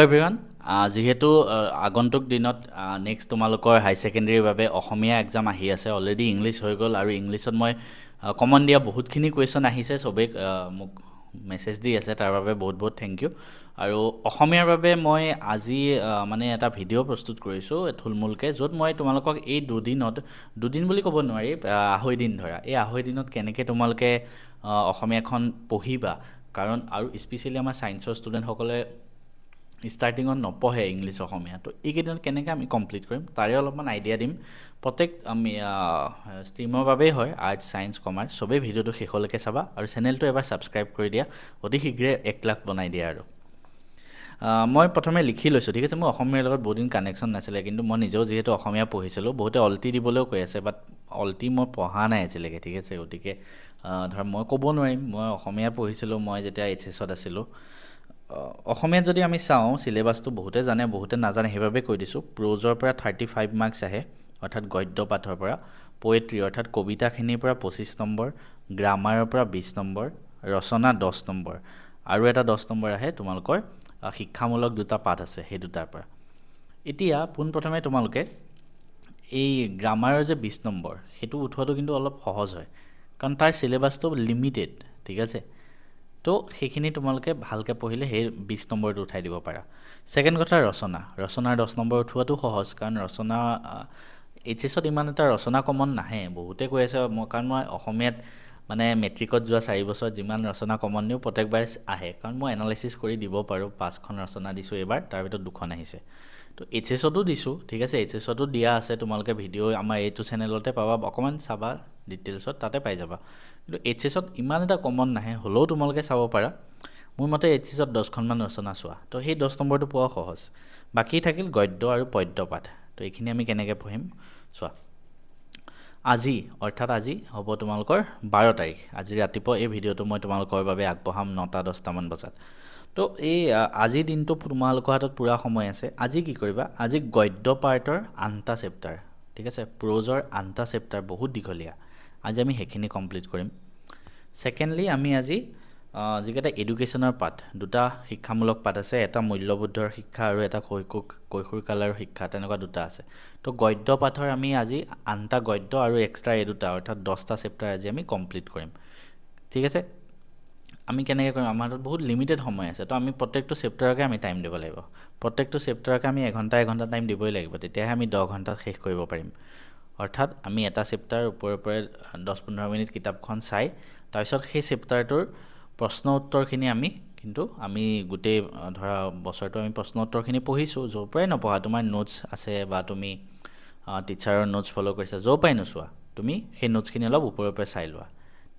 Everyone যিহেতু আগন্তুক দিনত নেক্সট তোমালোকৰ হাই ছেকেণ্ডেৰীৰ বাবে অসমীয়া এক্সাম আহি আছে অলৰেডি ইংলিছ হৈ গ'ল আৰু ইংলিছত মই কমন দিয়া বহুতখিনি কুৱেশ্যন আহিছে চবেই মোক মেছেজ দি আছে তাৰ বাবে বহুত বহুত থেংক ইউ আৰু অসমীয়াৰ বাবে মই আজি মানে এটা ভিডিঅ' প্ৰস্তুত কৰিছোঁ থুলমূলকৈ য'ত মই তোমালোকক এই দুদিনত দুদিন বুলি ক'ব নোৱাৰি আঢ়ৈ দিন ধৰা এই আঢ়ৈ দিনত কেনেকৈ তোমালোকে অসমীয়াখন পঢ়িবা কাৰণ আৰু স্পেচিয়েলি আমাৰ ছায়েন্সৰ ষ্টুডেণ্টসকলে ষ্টাৰ্টিঙত নপঢ়ে ইংলিছ অসমীয়া। তো এইকেইদিনত কেনেকৈ আমি কমপ্লিট কৰিম তাৰে অলপমান আইডিয়া দিম। প্ৰত্যেক আমি ষ্ট্ৰীমৰ বাবেই হয় আৰ্টছ ছায়েন্স কমাৰ্চ চবেই ভিডিঅ'টো শেষলৈকে চাবা আৰু চেনেলটো এবাৰ ছাবস্ক্ৰাইব কৰি দিয়া অতি শীঘ্ৰে এক লাখ বনাই দিয়া আৰু। মই প্ৰথমে লিখি লৈছোঁ ঠিক আছে? মোৰ অসমীয়াৰ লগত বহুত দিন কানেকশ্যন নাছিলে কিন্তু মই নিজেও যিহেতু অসমীয়া পঢ়িছিলোঁ বহুতে অলটি দিবলৈও কৈ আছে বাট অলটি মই পঢ়া নাই আজিলৈকে ঠিক আছে? গতিকে আহ, ধৰ মই ক'ব নোৱাৰিম মই অসমীয়া পঢ়িছিলোঁ মই যেতিয়া এইচ এছত আছিলোঁ অসমীয়াত যদি আমি চাওঁ চিলেবাছটো বহুতে জানে বহুতে নাজানে সেইবাবে কৈ দিছোঁ প্ৰ'জৰ পৰা থাৰ্টি ফাইভ মাৰ্কছ আহে অৰ্থাৎ গদ্য পাঠৰ পৰা পয়েট্ৰি অৰ্থাৎ কবিতাখিনিৰ পৰা পঁচিছ নম্বৰ গ্ৰামাৰৰ পৰা বিছ নম্বৰ ৰচনা দহ নম্বৰ। আৰু এটা দহ নম্বৰ আহে তোমালোকৰ শিক্ষামূলক দুটা পাঠ আছে সেই দুটাৰ পৰা। এতিয়া পোনপ্ৰথমে তোমালোকে এই গ্ৰামাৰৰ যে বিছ নম্বৰ সেইটো উঠোৱাটো কিন্তু অলপ সহজ হয়। কাৰণ তাৰ চিলেবাছটো লিমিটেড ঠিক আছে? তো সেইখিনি তোমালোকে ভালকৈ পঢ়িলে সেই বিছ নম্বৰটো উঠাই দিব পাৰা। ছেকেণ্ড কথা ৰচনা। ৰচনাৰ দহ নম্বৰ উঠোৱাটো সহজ কাৰণ ৰচনা এইচ এছত ইমান এটা ৰচনা কমন নাহে। বহুতে কৈ আছে মই কাৰণ মই অসমীয়াত মানে মেট্ৰিকত যোৱা চাৰি বছৰত যিমান ৰচনা কমন দিওঁ প্ৰত্যেকবাৰে আহে। কাৰণ মই এনালাইচিছ কৰি দিব পাৰোঁ পাঁচখন ৰচনা দিছোঁ এইবাৰ তাৰ ভিতৰত দুখন আহিছে। তো এইচ এছতো দিছোঁ ঠিক আছে? এইচ এছতো দিয়া আছে তোমালোকে ভিডিঅ' আমাৰ এইটো চেনেলতে পাবা অকণমান চাবা ডিটেইলছত তাতে পাই যাবা। কিন্তু এইচ এছত ইমান এটা কমন নাহে হ'লেও তোমালোকে চাব পাৰা। মোৰ মতে এইচ এছত দহখনমান ৰচনা চোৱা তো সেই দহ নম্বৰটো পোৱা সহজ। বাকী থাকিল গদ্য আৰু পদ্য পাঠ তো এইখিনি আমি কেনেকৈ পঢ়িম? চোৱা আজি অৰ্থাৎ আজি হ'ব তোমালোকৰ বাৰ তাৰিখ। আজি ৰাতিপুৱা এই ভিডিঅ'টো মই তোমালোকৰ বাবে আগবঢ়াম নটা দহটামান বজাত। তো এই আজিৰ দিনটো তোমালোকৰ হাতত পূৰা সময় আছে। আজি কি কৰিবা? আজি গদ্য পাৰ্টৰ আঠটা চেপ্টাৰ ঠিক আছে? প্ৰ'জৰ আঠটা চেপ্টাৰ বহুত দীঘলীয়া। আজি আমি সেইখিনি কমপ্লিট কৰিম। ছেকেণ্ডলি আমি আজি যিকেইটা এডুকেশ্যনৰ পাঠ দুটা শিক্ষামূলক পাঠ আছে এটা মূল্যবোধৰ শিক্ষা আৰু এটা কৈশোৰ কালৰ শিক্ষা তেনেকুৱা দুটা আছে। তো গদ্য পাঠৰ আমি আজি আঠটা গদ্য আৰু এক্সট্ৰা এই দুটা অৰ্থাৎ দহটা চেপ্টাৰ আজি আমি কমপ্লিট কৰিম। ঠিক আছে? আমি কেনেকৈ কৰিম? আমাৰ হাতত বহুত লিমিটেড সময় আছে। তো আমি প্ৰত্যেকটো চেপ্টাৰকে আমি টাইম দিব লাগিব। প্ৰত্যেকটো চেপ্টাৰকে আমি এঘণ্টা এঘণ্টা টাইম দিবই লাগিব। তেতিয়াহে আমি দহ ঘণ্টাত শেষ কৰিব পাৰিম। অৰ্থাৎ আমি এটা চেপ্টাৰ ওপৰে ওপৰে দহ পোন্ধৰ মিনিট কিতাপখন চাই তাৰপিছত সেই চেপ্টাৰটোৰ প্ৰশ্ন উত্তৰখিনি আমি কিন্তু আমি গোটেই ধৰা বছৰটো আমি প্ৰশ্ন উত্তৰখিনি পঢ়িছোঁ য'ৰ পৰাই নপঢ়া। তোমাৰ নোটছ আছে বা তুমি টিচাৰৰ নোটছ ফ'ল' কৰিছা য'ৰ পৰাই নোচোৱা। তুমি সেই নোটছখিনি অলপ ওপৰে ওপৰে চাই লোৱা।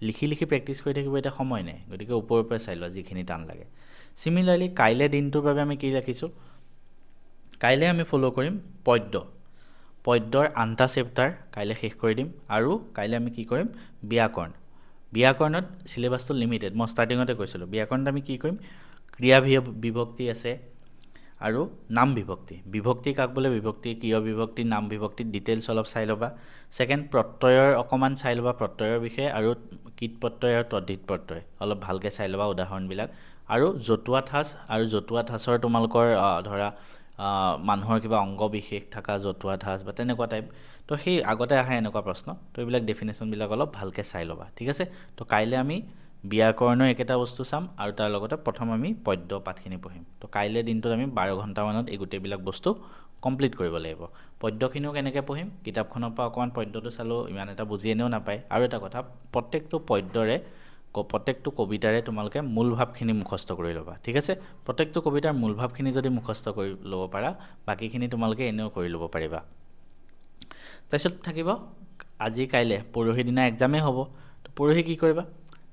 লিখি লিখি প্ৰেক্টিছ কৰি থাকিব এতিয়া সময় নাই। গতিকে ওপৰে ওপৰে চাই লোৱা যিখিনি টান লাগে। চিমিলাৰলি কাইলৈ দিনটোৰ বাবে আমি কি ৰাখিছোঁ? কাইলৈ আমি ফ'ল' কৰিম পদ্য। পদ্যৰ আঠটা চেপ্টাৰ কাইলৈ শেষ কৰি দিম আৰু কাইলৈ আমি কি কৰিম? ব্যাকৰণ। ব্যাকৰণত চিলেবাছটো লিমিটেড মই ষ্টাৰ্টিঙতে কৈছিলোঁ। ব্যাকৰণত আমি কি কৰিম? ক্ৰিয়া বিভক্তি আছে। আৰু নাম বিভক্তি। বিভক্তি কাক বোলে? বিভক্তি কিয় বিভক্তি? নাম বিভক্তি ডিটেইলছ অলপ চাই ল'বা। ছেকেণ্ড প্ৰত্যয়ৰ অকণমান চাই ল'বা প্ৰত্যয়ৰ বিষয়ে আৰু কীট প্ৰত্যয় আৰু তদ্ধিত প্ৰত্যয়। অলপ ভালকৈ চাই ল'বা উদাহৰণবিলাক। আৰু জতুৱা ঠাঁচ আৰু জতুৱা ঠাঁচৰ তোমালোকৰ ধৰা মানুহৰ কিবা অংগ বিশেষ থকা জতুৱা ঠাঁচ বা তেনেকুৱা টাইপ তো সেই আগতে আহে এনেকুৱা প্ৰশ্ন। তো এইবিলাক ডেফিনেশ্যনবিলাক অলপ ভালকৈ চাই ল'বা। ঠিক আছে? তো কাইলৈ আমি ব্যাকৰণৰ একেটা বস্তু চাম আৰু তাৰ লগতে প্ৰথম আমি পদ্য পাঠখিনি পঢ়িম। তো কাইলৈ দিনটোত আমি বাৰ ঘণ্টামানত এই গোটেইবিলাক বস্তু কমপ্লিট কৰিব লাগিব। পদ্যখিনিও কেনেকৈ পঢ়িম কিতাপখনৰ পৰা অকণমান পদ্যটো চালেও ইমান এটা বুজি এনেও নাপায়। আৰু এটা কথা প্ৰত্যেকটো পদ্যৰে প্ৰত্যেকটো কবিতাৰে তোমালোকে মূল ভাৱখিনি মুখস্থ কৰি ল'বা ঠিক আছে? প্ৰত্যেকটো কবিতাৰ মূল ভাৱখিনি যদি মুখস্থ কৰি ল'ব পাৰা বাকীখিনি তোমালোকে এনেও কৰি ল'ব পাৰিবা। তাৰপিছত থাকিব আজি কাইলৈ পৰহি দিনা এক্সামেই হ'ব পৰহি কি কৰিবা?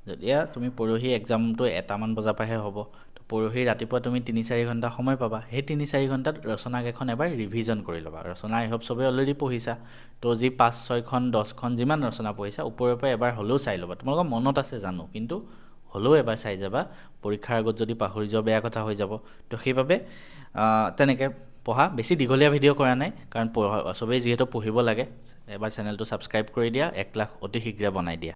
যেতিয়া তুমি পৰহি এক্সামটো এটামান বজাৰ পৰাহে হ'ব তো পৰহি ৰাতিপুৱা তুমি তিনি চাৰি ঘণ্টা সময় পাবা। সেই তিনি চাৰি ঘণ্টাত ৰচনাকেইখন এবাৰ ৰিভিজন কৰি ল'বা। ৰচনা হোপ চবেই অলৰেডি পঢ়িছা। তো যি পাঁচ ছয়খন দহখন যিমান ৰচনা পঢ়িছা ওপৰে ওপৰে এবাৰ হ'লেও চাই ল'বা। তোমালোকৰ মনত আছে জানো কিন্তু হ'লেও এবাৰ চাই যাবা। পৰীক্ষাৰ আগত যদি পাহৰি যোৱা বেয়া কথা হৈ যাব। তো সেইবাবে তেনেকৈ পঢ়া। বেছি দীঘলীয়া ভিডিঅ' কৰা নাই কাৰণ পঢ়া চবেই যিহেতু পঢ়িব লাগে এবাৰ চেনেলটো ছাবস্ক্ৰাইব কৰি দিয়া এক লাখ অতি শীঘ্ৰে বনাই দিয়া।